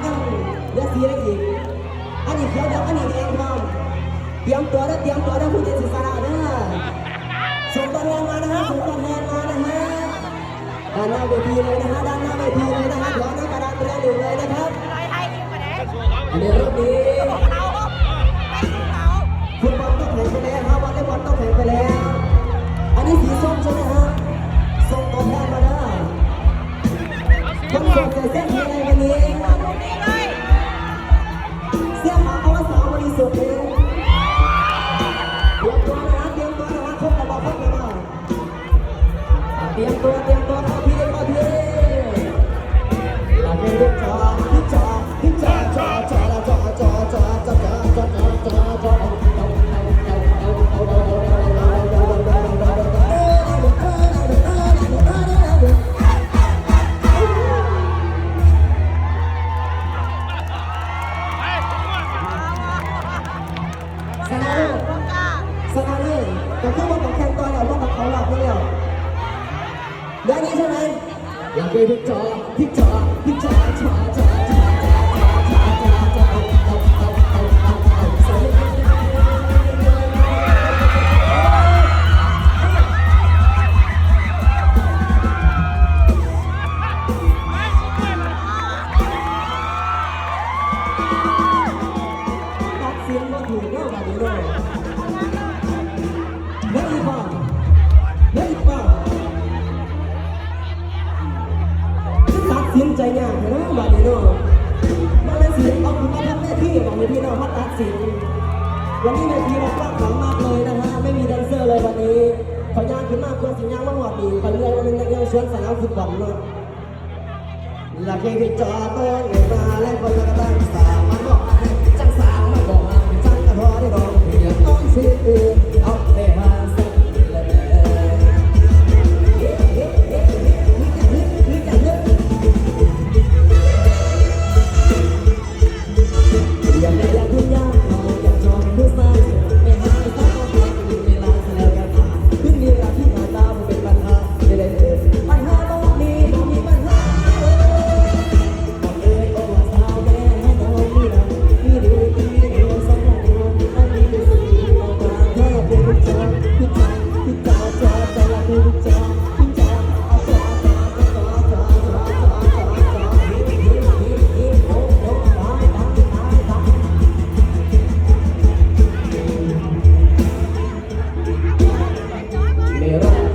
เหลือสีอะไรอีกอันนี้เขียวเดี๋ยวอันนี้แดงพร้อมเตรียมตัวนะเตรียมตัวนะผู้เล่นศิษย์เด้อส่งตัวแทนมานะฮะส่งตัวแทนมานะฮะด้านหน้าเวทีเลยนะฮะด้านหน้าเวทีเลยนะฮะเดี๋ยวหน้ากระดานเตรียมอยู่เลยนะครับลอยไทยอีกมาแดงอันนี้รอบนี้ฟุตบอลต้องแข่งไปแล้วครับวอลเลย์บอลต้องแข่งไปแล้ว อันนี้สีส้มใช่ไหมฮะ เบบี้จอที่จอ สินใจยากนะแบบนี้เนาะมาเป็นสินเอาคุณมาทำหน้าที่ของพี่น้องมาตัดสินวันนี้เวทีเรากว้างขวางมากเลยนะฮะไม่มีแดนเซอร์เลยวันนี้ขอยางขึ้นมาเพื่อสินยางมาหอดดีขอเรื่อวันนึงนักเรียนชวนสนามฟุตบอลเนาะหลักเกที่จอดต้นมาแล้ว Yeah.